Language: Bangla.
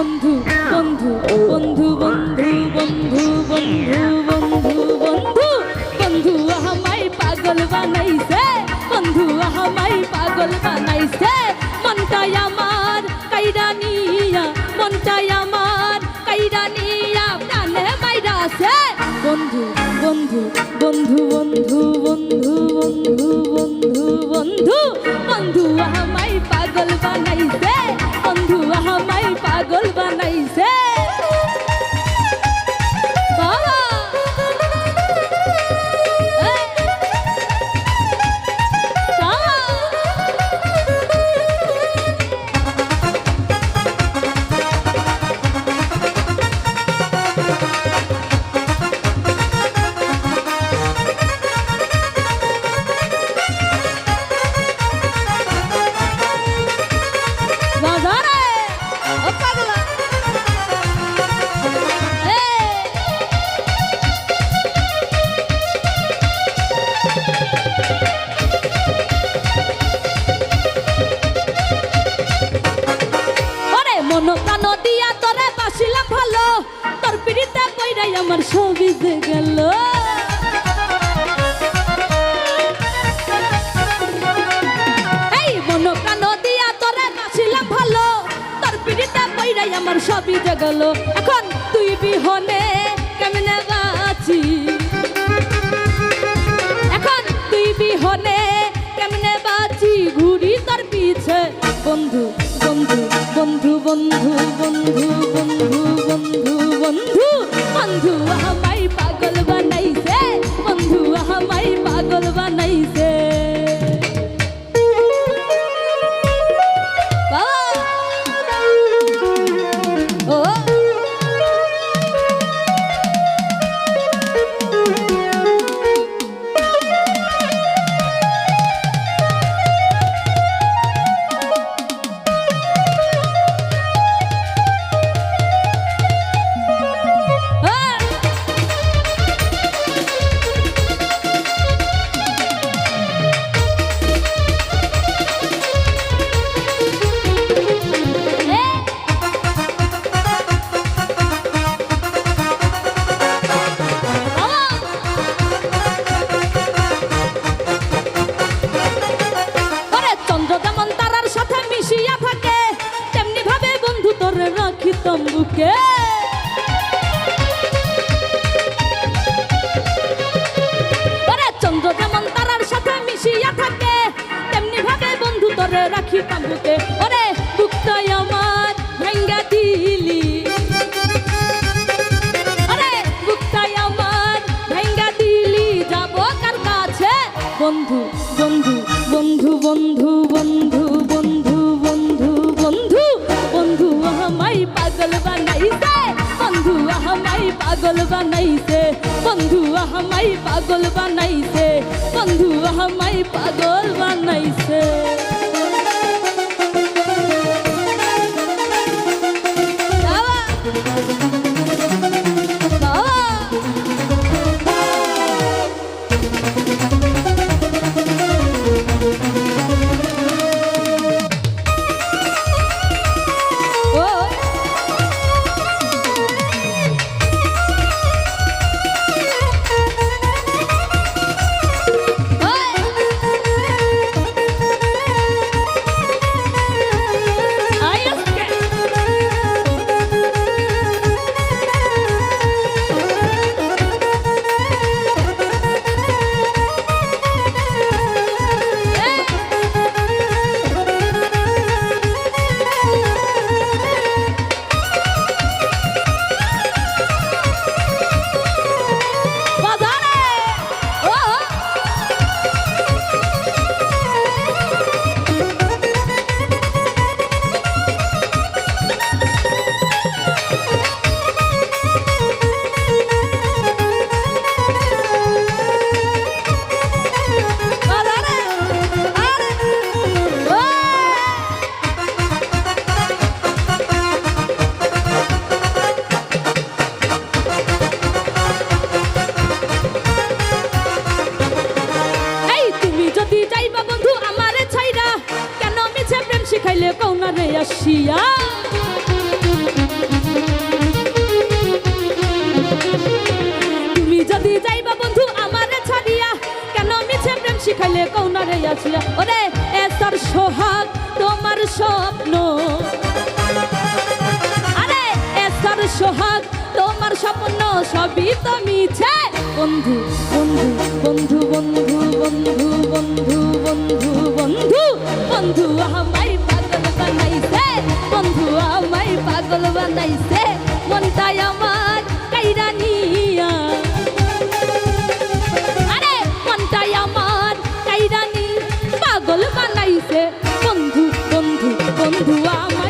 বন্ধু বন্ধু বন্ধু বন্ধু বন্ধু বন্ধু বন্ধু বন্ধু বন্ধু আমায় পাগল বানাইছে বন্ধু আমায় পাগল বানাইছে মনটাই আমার কাইরা মনটাই আমার কাইরা প্রাণে বাইরা আছে বন্ধু বন্ধু বন্ধু বন্ধু বন্ধু বন্ধু বন্ধু বন্ধু আমার সবিজ গেল। এই মন প্রাণ দিয়া তোরে বাসিলাম ভালো, তোর পিড়িতে কইরাই আমার সবিজ গেল। এখন তুই বিহনে কেমনে বাঁচি এখন তুই বিহনে কেমনে বাঁচি ঘুরি তোর পিছে, বন্ধু। বন্ধু বন্ধু বন্ধু বন্ধু বন্ধু বন্ধু। বন্ধু আমায় পাগল বানাইছে। বন্ধু আমায় পাগল বানাইছে। ওরে চন্দ্র যেমন তারার সাথে মিশিয়া থাকে, তেমনি ভাবে বন্ধু তোর রাখি তম্বুকে ওরে বুকটাই আমার ভাঙ্গা দিলি। বুকটাই আমার ভাঙ্গা দিলি, যাব কার কাছে? বন্ধু। আমায় পাগল বানাইছে। বন্ধু আমায় পাগল বানাইছে। বন্ধু আমায় পাগল বানাইছে। শিখাইলে কৌনা রে আসিয়া তুমি যদি যাইবা বন্ধু আমারে ছাড়িয়া কেন মিছে প্রেম শিখাইলে দেখাইলে কৌনারে আসিয়া ওরে এসার সোহাগ তোমার স্বপ্ন আরে এসার সোহাগ তোমার স্বপ্ন সবই তো মিছে বন্ধু বন্ধু বন্ধু বন্ধু বন্ধু বন্ধু বন্ধু বন্ধু বন্ধু আমায় বানাইছে। বন্ধু আমায় পাগল বানাইছে। মনটাই আমার কাইরা নিয়া। আরে, মনটাই আমার কাইরানি পাগল বানাইছে। বন্ধু বন্ধু বন্ধু আমায়